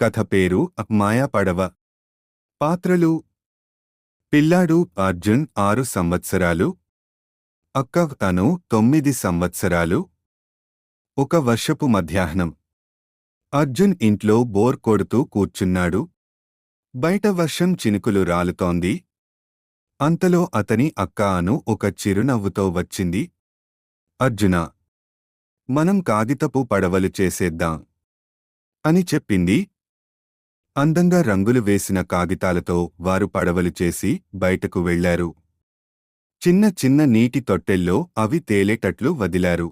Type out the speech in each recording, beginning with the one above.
కథ పేరు మాయా పడవ పాత్రలు పిల్లాడు అర్జున్ ఆరు సంవత్సరాలు అక్క తను తొమ్మిది సంవత్సరాలు ఒక వర్షపు మధ్యాహ్నం. అర్జున్ ఇంట్లో బోర్ కొడుతూ కూర్చున్నాడు. బయట వర్షం చినుకులు రాలుతోంది. అంతలో అతని అక్క అను ఒక చిరునవ్వుతో వచ్చింది. అర్జున మనం కాగితపు పడవలు చేసేద్దాం అని చెప్పింది. అందంగా రంగులు వేసిన కాగితాలతో వారు పడవలు చేసి బయటకు వెళ్ళారు చిన్న చిన్న నీటి తొట్టెల్లో అవి తేలేటట్లు వదిలారు.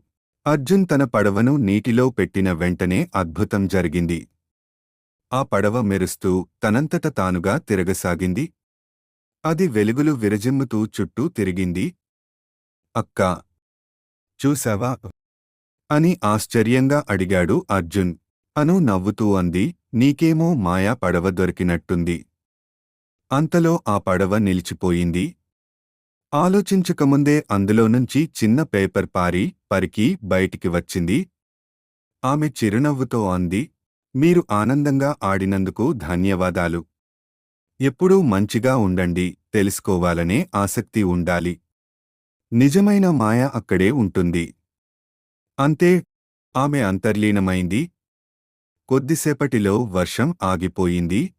అర్జున్ తన పడవను నీటిలో పెట్టిన వెంటనే అద్భుతం జరిగింది. ఆ పడవ మెరుస్తూ తనంతట తానుగా తిరగసాగింది. అది వెలుగులు విరజిమ్ముతూ చుట్టూ తిరిగింది. అక్కా చూశావా అని ఆశ్చర్యంగా అడిగాడు అర్జున్. అను నవ్వుతూ అంది నీకేమో మాయా పడవ దొరికినట్టుంది. అంతలో ఆ పడవ నిలిచిపోయింది. ఆలోచించకముందే అందులో నుంచి చిన్న పేపర్ పారి పరికి బయటికి వచ్చింది. ఆమె చిరునవ్వుతో అంది మీరు ఆనందంగా ఆడినందుకు ధన్యవాదాలు. ఎప్పుడూ మంచిగా ఉండండి తెలుసుకోవాలనే ఆసక్తి ఉండాలి. నిజమైన మాయ అక్కడే ఉంటుంది. అంతే ఆమె అంతర్లీనమైంది. కొద్దిసేపటిలో వర్షం ఆగిపోయింది.